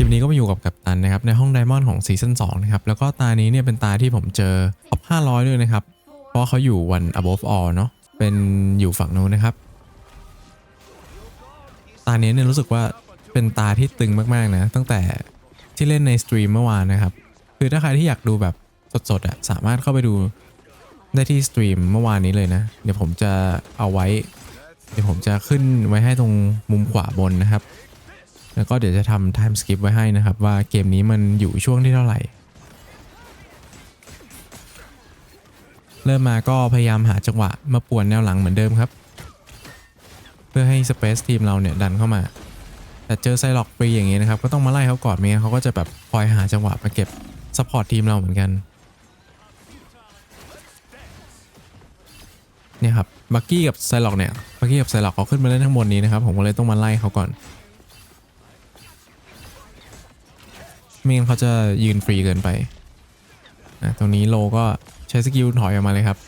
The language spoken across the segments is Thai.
คลิปนี้ก็มาอยู่กับกัปตันนะครับในห้องไดมอนด์ของซีซั่น2นะครับแล้วก็ตานี้เนี่ยเป็นตาที่ผมเจอท็อป500 ด้วยนะครับ เพราะเขาอยู่วัน above all เนาะเป็นอยู่ฝั่งนู้นนะครับ ตานี้เนี่ยรู้สึกว่าเป็นตาที่ตึงมากๆนะตั้งแต่ที่เล่นในสตรีมเมื่อวานนะครับ คือถ้าใครที่อยากดูแบบสดๆอะสามารถเข้าไปดูได้ที่สตรีมเมื่อวานนี้เลยนะ เดี๋ยวผมจะเอาไว้ เดี๋ยวผมจะขึ้นไว้ให้ตรงมุมขวาบนนะครับ แล้วก็เดี๋ยวจะทำ time skip ไว้ให้นะครับ ว่าเกมนี้มันอยู่ช่วงที่เท่าไหร่ เริ่มมาก็พยายามหาจังหวะมาป่วนแนวหลังเหมือนเดิมครับ เพื่อให้ space ทีมเราเนี่ยดันเข้ามา แต่เจอไซล็อกฟรีอย่างนี้นะครับ ก็ต้องมาไล่เขาก่อนไม่งั้นเขาก็จะแบบคอยหาจังหวะมาเก็บ support ทีมเราเหมือนกันเนี่ยครับบักกี้กับไซล็อกเนี่ยบักกี้กับไซล็อกเขาขึ้นมาเล่นข้างบนนี้นะครับ ผมก็เลยต้องมาไล่เขาก่อน ไม่งั้นเขาจะยืนฟรีเกินไปนะตรงนี้โลก็ใช้สกิลถอยออกมาเลยครับ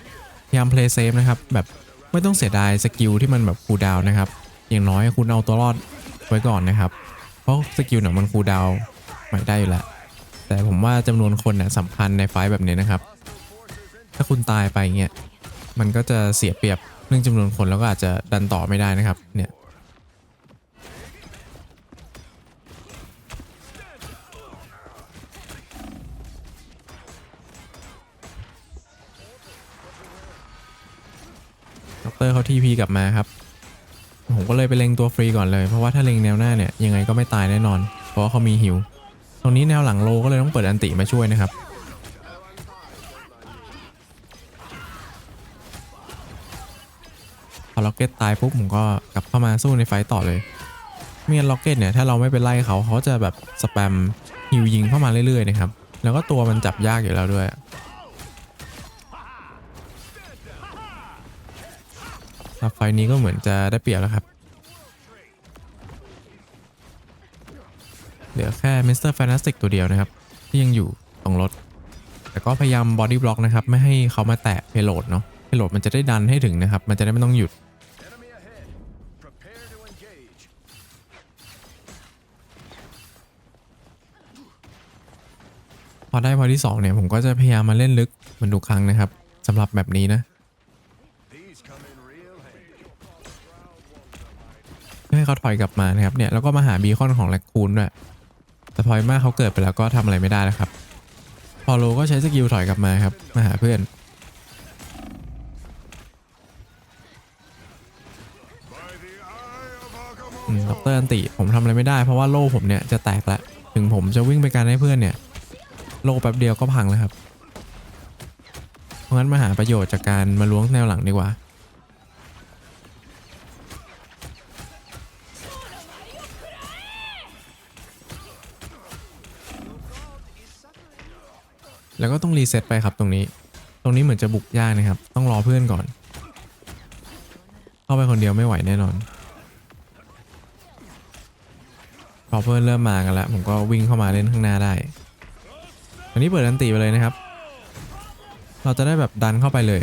พยายาม play safe นะครับ แบบไม่ต้องเสียดายสกิลที่มันแบบคูดาวนะครับ อย่างน้อยคุณเอาตัวรอดไว้ก่อนนะครับ เพราะสกิลเนี่ยมันคูดาวน์ใหม่ได้อยู่แล้วแต่ผมว่าจำนวนคนเนี่ยสำคัญในไฟแบบนี้นะครับ ถ้าคุณตายไปเงี้ยมันก็จะเสียเปรียบเรื่องจำนวนคนแล้วก็อาจจะดันต่อไม่ได้นะครับเนี่ย ทีพีกลับมาครับ ผมก็เลยไปเล็งตัวฟรีก่อนเลย เพราะว่าถ้าเล็งแนวหน้าเนี่ยยังไงก็ไม่ตายแน่นอน เพราะเขามีฮิว ตรงนี้แนวหลังโลก็เลยต้องเปิดอันติมาช่วยนะครับพอล็อกเก็ตตายปุ๊บผมก็กลับเข้ามาสู้ในไฟต่อเลยไม่งั้นล็อกเก็ตเนี่ยถ้าเราไม่ไปไล่เขาเขาจะแบบสแปมฮิวยิงเข้ามาเรื่อยๆนะครับแล้วก็ตัวมันจับยากอยู่แล้วด้วย ครับไฟนี้ก็เหมือนจะได้เปรียบแล้วครับ เหลือแค่มิสเตอร์แฟนาสติกตัวเดียวนะครับ ที่ยังอยู่ตรงรถ แต่ก็พยายามบอดี้บล็อกนะครับ ไม่ให้เขามาแตะเพโลดเนาะเพโลดมันจะได้ดันให้ถึงนะครับ มันจะได้ไม่ต้องหยุดพอได้พอที่สองเนี่ยผมก็จะพยายามมาเล่นลึกเหมือนทุกครั้งนะครับสำหรับแบบนี้นะ เขาถอยกลับมานะครับเนี่ยแล้วก็มาหาบีคอนของแลคคูนด้วยแต่พอยมากเขาเกิดไปแล้วก็ทำอะไรไม่ได้แล้วครับ พอโลก็ใช้สกิลถอยกลับมาครับมาหาเพื่อน By the eye of อืม Agamotto. ด็อกเตอร์อันติ ผมทำอะไรไม่ได้เพราะว่าโล่ผมเนี่ยจะแตกละ ถึงผมจะวิ่งไปการให้เพื่อนเนี่ย โล่แป๊บเดียวก็พังแล้วครับ เพราะงั้นมาหาประโยชน์จากการมาล้วงแนวหลังดีกว่า แล้วก็ต้องรีเซ็ตไปครับตรงนี้ ตรงนี้เหมือนจะบุกยากนะครับ ต้องรอเพื่อนก่อน เข้าไปคนเดียวไม่ไหวแน่นอน พอเพื่อนเริ่มมากันแล้ว ผมก็วิ่งเข้ามาเล่นข้างหน้าได้อันนี้เปิดอันตีไปเลยนะครับ เราจะได้แบบดันเข้าไปเลย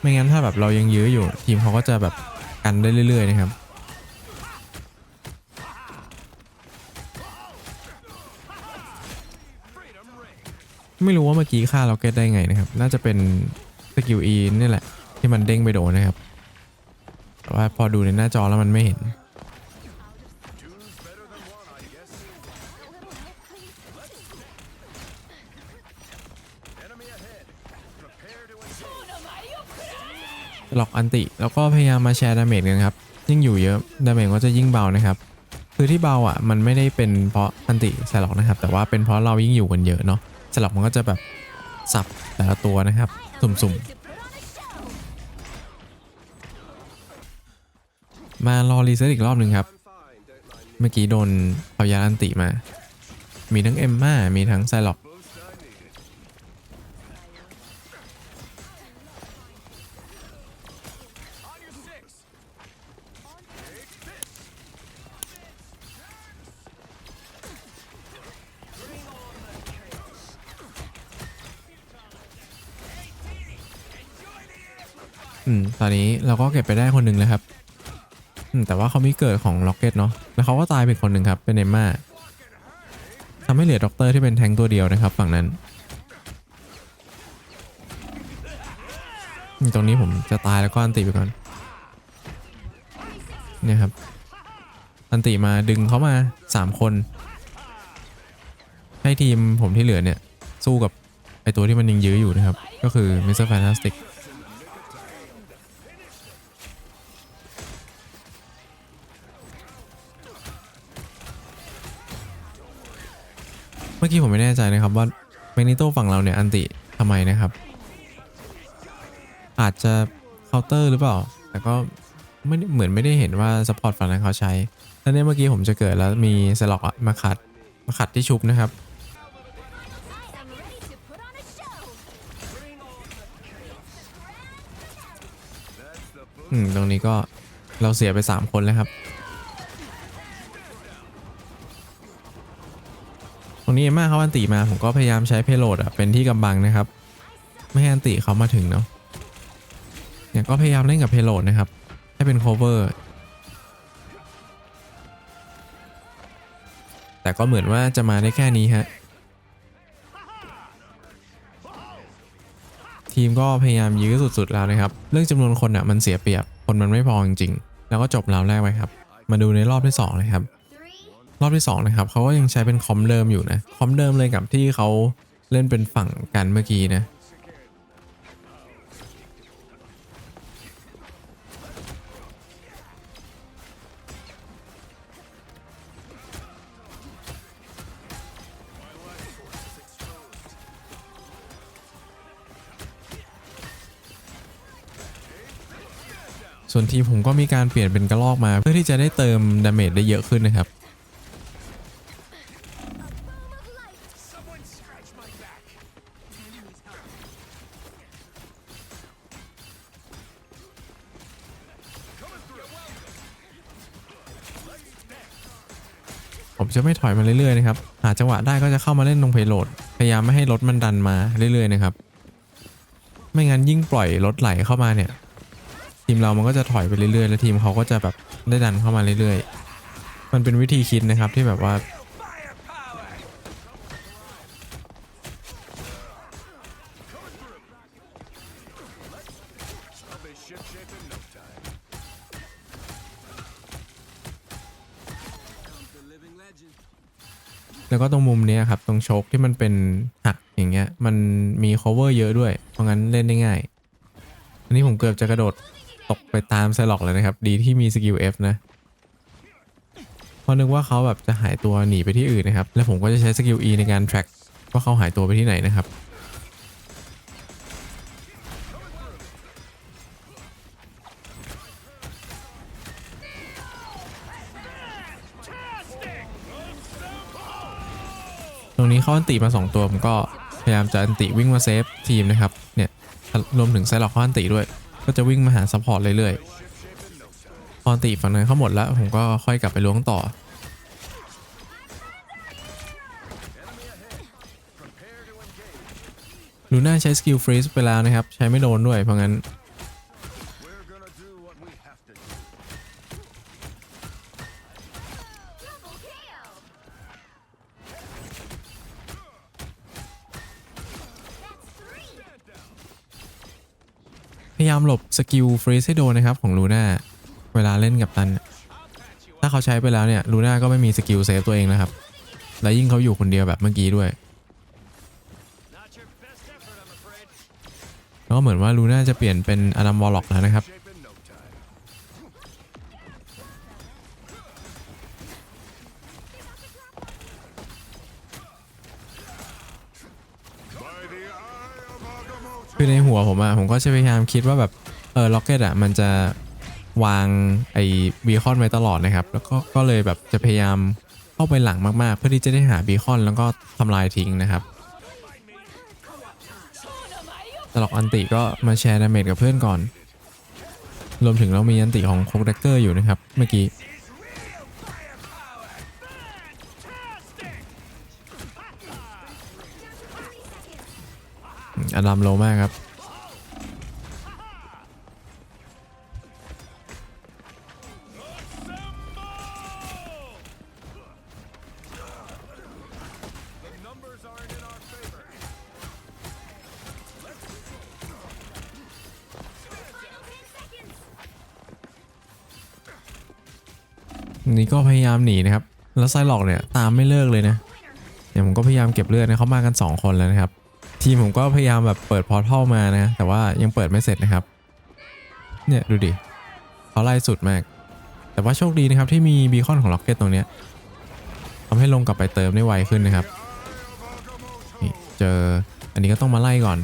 ไม่งั้นถ้าแบบเรายังยื้ออยู่ ทีมเขาก็จะแบบกันได้เรื่อยๆนะครับ ไม่รู้ว่าเมื่อกี้ฆ่าล็อกเก็ตได้ไงนะครับ น่าจะเป็นสกิล E นี่แหละ ที่มันเด้งไปโดนนะครับ แต่ว่าพอดูในหน้าจอแล้วมันไม่เห็น หลอกอันติ แล้วก็พยายามมาแชร์ดาเมจกันครับ ยิ่งอยู่เยอะ ดาเมจก็จะยิ่งเบานะครับ คือที่เบาอะ มันไม่ได้เป็นเพราะอันติใส่หลอกนะครับ แต่ว่าเป็นเพราะเรายิ่งอยู่กันเยอะเนาะ หลอกมันก็จะแบบสับแต่ละตัวนะครับ สุ่มๆ มารอรีเซ็ตอีกรอบหนึ่งครับ เมื่อกี้โดนเอายาอันติมา มีทั้งเอมมามีทั้งไซล็อก อืมตอนนี้เราก็เก็บไปได้คนหนึ่งแล้วครับอืมแต่ว่าเขามีเกิดของล็อกเก็ตเนาะแล้วเขาก็ตายไปคนหนึ่งครับเป็นเอมม่าทำให้เหลือด็อกเตอร์ที่เป็นแทงตัวเดียวนะครับ ฝั่งนั้นตรงนี้ผมจะตายแล้วก็อันติไปก่อนเนี่ยครับ อันติมาดึงเขามา 3 คน ให้ทีมผมที่เหลือเนี่ย สู้กับไอตัวที่มันยิงยื้ออยู่นะครับ ก็คือมิสเตอร์แฟนตาสติก มื่อกี้ผมไม่แน่ใจนะครับว่าแมกนิโตฝั่งเราเนี่ยอันติทำไมนะครับ อาจจะเคาน์เตอร์หรือเปล่า แต่ก็ไม่เหมือนไม่ได้เห็นว่าสปอร์ตฝั่งนั้นเขาใช้แล้วเนี่ยเมื่อกี้ผมจะเกิดแล้วมีสล็อกมาขัดมาขัดที่ชุบนะครับอืมตรงนี้ก็เราเสียไป 3 คนแล้วครับ รงนี้เอมม่าเขาอันติมาผมก็พยายามใช้เพโลดอะเป็นที่กำบังนะครับ ไม่ให้อันติเขามาถึงเนาะเนี่ยก็พยายามเล่นกับเพโลดนะครับ ให้เป็น cover แต่ก็เหมือนว่าจะมาได้แค่นี้ฮะทีมก็พยายามยื้อสุดๆแล้วนะครับ เรื่องจำนวนคนอะมันเสียเปรียบ คนมันไม่พอจริงๆ แล้วก็จบราวแรกไปครับ มาดูในรอบที่สองเลยครับ รอบที่สองนะครับเขาก็ยังใช้เป็นคอมเดิมอยู่นะคอมเดิมเลยกับที่เขาเล่นเป็นฝั่งกันเมื่อกี้นะส่วนทีมผมก็มีการเปลี่ยนเป็นกระลอกมาเพื่อที่จะได้เติมดาเมจได้เยอะขึ้นนะครับ my back. ผมจะไม่ถอยมาเรื่อยๆนะครับ หาจังหวะได้ก็จะเข้ามาเล่นตรงเพโหลด พยายามไม่ให้รถมันดันมาเรื่อยๆนะครับ ไม่งั้นยิ่งปล่อยรถไหลเข้ามาเนี่ย ทีมเรามันก็จะถอยไปเรื่อยๆ แล้วทีมเขาก็จะแบบได้ดันเข้ามาเรื่อยๆ มันเป็นวิธีคิดนะครับที่แบบว่า แล้วก็ตรงมุมนี้ครับ ตรงโชคที่มันเป็นหักอย่างเงี้ย มันมี cover เยอะด้วย เพราะงั้นเล่นได้ง่าย อันนี้ผมเกือบจะกระโดดตกไปตามไซล็อกเลยนะครับ ดีที่มีสกิล F นะเพราะนึกว่าเขาแบบจะหายตัวหนีไปที่อื่นนะครับ แล้วผมก็จะใช้สกิล E ในการ track ว่าเขาหายตัวไปที่ไหนนะครับ ติมา 2 ตัวผมก็พยายามจะอันติวิ่งมาเซฟทีมนะครับเนี่ยรวมถึงไซล็อกเขาอันติด้วย ก็จะวิ่งมาหาซัพพอร์ตเรื่อยๆพออันติฝั่งนั้นเขาหมดแล้ว ผมก็ค่อยกลับไปล้วงต่อลูน่าใช้สกิลฟรีซไปแล้วนะครับ ใช้ไม่โดนด้วยเพราะงั้น พยายามหลบสกิลฟรีซให้โดนนะครับของลูน่าเวลาเล่นกับตัน ถ้าเขาใช้ไปแล้วเนี่ยลูน่าก็ไม่มีสกิลเซฟตัวเองนะครับ และยิ่งเขาอยู่คนเดียวแบบเมื่อกี้ด้วย แล้วก็เหมือนว่าลูน่าจะเปลี่ยนเป็นอดัมวอลล็อกแล้วนะครับ คือในหัวผมอะผมก็จะพยายามคิดว่าแบบเออล็อกเก็ตอะมันจะวางไอ้บีคอนไว้ตลอดนะครับ แล้วก็ก็เลยแบบจะพยายามเข้าไปหลังมากๆ เพื่อที่จะได้หาบีคอนแล้วก็ทำลายทิ้งนะครับตลอกอันติก็มาแชร์ดาเมจกับเพื่อนก่อน รวมถึงเรามีอันติของโคกแดกเกอร์อยู่นะครับ เมื่อกี้ อดัมโลมากครับ นี่ก็พยายามหนีนะครับ แล้วไซหลอกเนี่ยตามไม่เลิกเลยนะ เนี่ยผมก็พยายามเก็บเลือดนะเขามากัน 2 คนแล้วนะครับ ทีมผมก็พยายามแบบเปิดพอร์ทัลมานะ แต่ว่ายังเปิดไม่เสร็จนะครับ เนี่ยดูดิเขาไล่สุดมาก แต่ว่าโชคดีนะครับที่มีบีคอนของล็อกเก็ตตรงเนี้ยทำให้ลงกลับไปเติมได้ไวขึ้นนะครับ นี่เจออันนี้ก็ต้องมาไล่ก่อน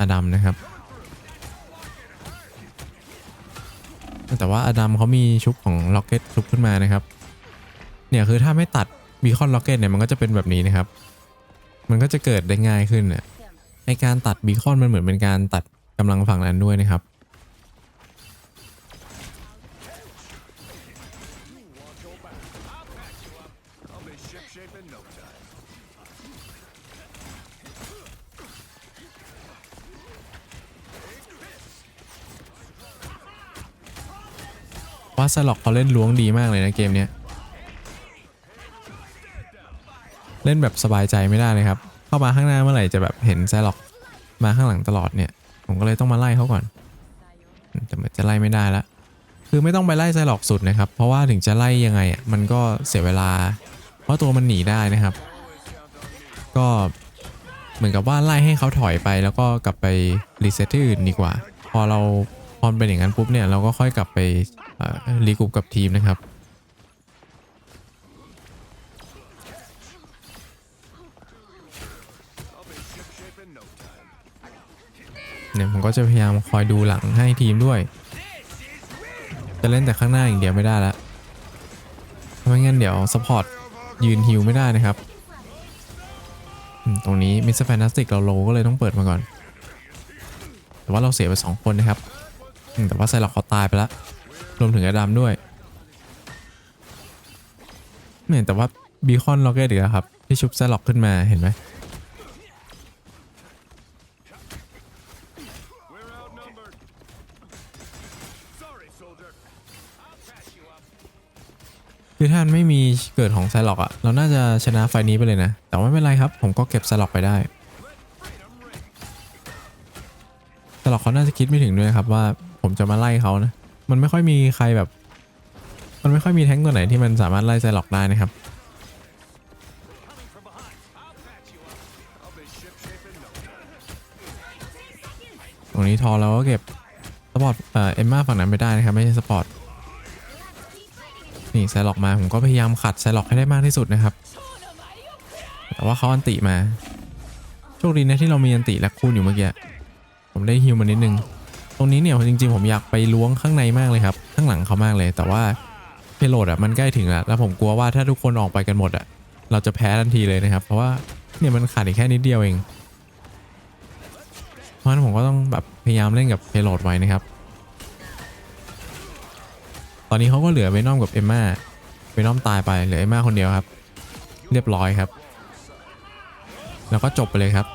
อดัมนะครับ แต่ว่าอดัมเขามีชุบของล็อกเก็ตชุบขึ้นมานะครับ เนี่ยคือถ้าไม่ตัดบีคอนล็อกเก็ตเนี่ยมันก็จะเป็นแบบนี้นะครับ มันก็จะเกิดได้ง่ายขึ้นเนี่ยในการตัดบีคอนมันเหมือนเป็นการตัดกำลังฝั่งนั้นด้วยนะครับ ว่าสล็อกเขาเล่นล้วงดีมากเลยนะเกมเนี้ย เล่นแบบสบายใจไม่ได้เลยครับ เข้ามาข้างหน้าเมื่อไหร่จะแบบเห็นไซล็อกมาข้างหลังตลอดเนี่ย ผมก็เลยต้องมาไล่เขาก่อน แต่เหมือนจะไล่ไม่ได้ละ คือไม่ต้องไปไล่ไซล็อกสุดนะครับ เพราะว่าถึงจะไล่ยังไงอะมันก็เสียเวลา เพราะตัวมันหนีได้นะครับ ก็เหมือนกับว่าไล่ให้เขาถอยไปแล้วก็กลับไปรีเซ็ตที่อื่นดีกว่า พอเราพอเป็นอย่างนั้นปุ๊บเนี่ยเราก็ค่อยกลับไปรีกรุ๊ปกับทีมนะครับ เนี่ยผมก็จะพยายามคอยดูหลังให้ทีมด้วย จะเล่นแต่ข้างหน้าอย่างเดียวไม่ได้ละเพราะไม่งั้นเดี๋ยวสปอร์ตยืนฮิวไม่ได้นะครับ ตรงนี้มิสเตอร์แฟนตาสติกเราโลก็เลยต้องเปิดมาก่อน แต่ว่าเราเสียไป2คนนะครับ แต่ว่าไซล็อกเขาตายไปแล้วรวมถึงอดัมด้วยเนี่ยแต่ว่าบีคอนล็อกเก็ตอีกแล้วครับ ที่ชุบไซล็อกขึ้นมาเห็นไหม คือถ้านไม่มีเกิดของไซล็อกอะเราน่าจะชนะไฟล์นี้ไปเลยนะ แต่ว่าไม่เป็นไรครับ ผมก็เก็บไซล็อกไปได้ไซล็อกเขาน่าจะคิดไม่ถึงด้วยครับว่าผมจะมาไล่เขานะ มันไม่ค่อยมีใครแบบ มันไม่ค่อยมีแท้งตัวไหนที่มันสามารถไล่ไซล็อกได้นะครับตรงนี้ทอเราก็เก็บสปอร์ตเอ่อเอมมาฝั่งนั้นไปได้นะครับ ไม่ใช่สปอร์ต นี่ไซล็อกมาผมก็พยายามขัดไซล็อกให้ได้มากที่สุดนะครับ แต่ว่าเขาอันติมา โชคดีนะที่เรามีอันติและคูณอยู่เมื่อกี้ ผมได้ฮิวมานิดนึง ตรงนี้เนี่ยจริงๆ ผมอยากไปล้วงข้างในมากเลยครับ ข้างหลังเขามากเลย แต่ว่าเพโลดอะมันใกล้ถึงแล้ว แล้วผมกลัวว่าถ้าทุกคนออกไปกันหมดอะ เราจะแพ้ทันทีเลยนะครับ เพราะว่าเนี่ยมันขาดอีกแค่นิดเดียวเอง เพราะฉะนั้นผมก็ต้องแบบพยายามเล่นกับเพโลดไว้นะครับ อนนี้เขาก็เหลือเวนอมกับเอมม่าเวนอมตายไปเหลือเอมม่าคนเดียวครับ เรียบร้อยครับ แล้วก็จบไปเลยครับ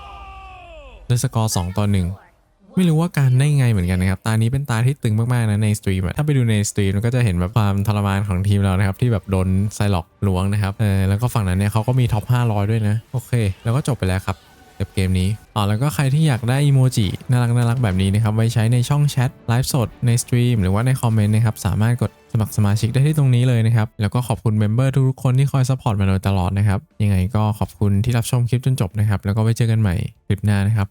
ด้วยสกอร์2ต่อ1ไม่รู้ว่าการได้ไงเหมือนกันนะครับ ตานี้เป็นตาที่ตึงมากๆนะในสตรีมถ้าไปดูในสตรีมก็จะเห็นแบบความทรมานของทีมเรานะครับ ที่แบบโดนไซล็อกล้วงนะครับ เออแล้วก็ฝั่งนั้นเนี่ยเขาก็มีท็อป 500 ด้วยนะ โอเค แล้วก็จบไปแล้วครับ กับเกมนี้อ๋อแล้วก็ใครที่อยากได้อีโมจิน่ารักน่ารักแบบนี้นะครับไว้ใช้ในช่องแชทไลฟ์สดในสตรีมหรือว่าในคอมเมนต์นะครับสามารถกดสมัครสมาชิกได้ที่ตรงนี้เลยนะครับ แล้วก็ขอบคุณเมมเบอร์ทุกๆคนที่คอยซัพพอร์ตมาโดยตลอดนะครับ ยังไงก็ขอบคุณที่รับชมคลิปจนจบนะครับ แล้วก็ไว้เจอกันใหม่คลิปหน้านะครับ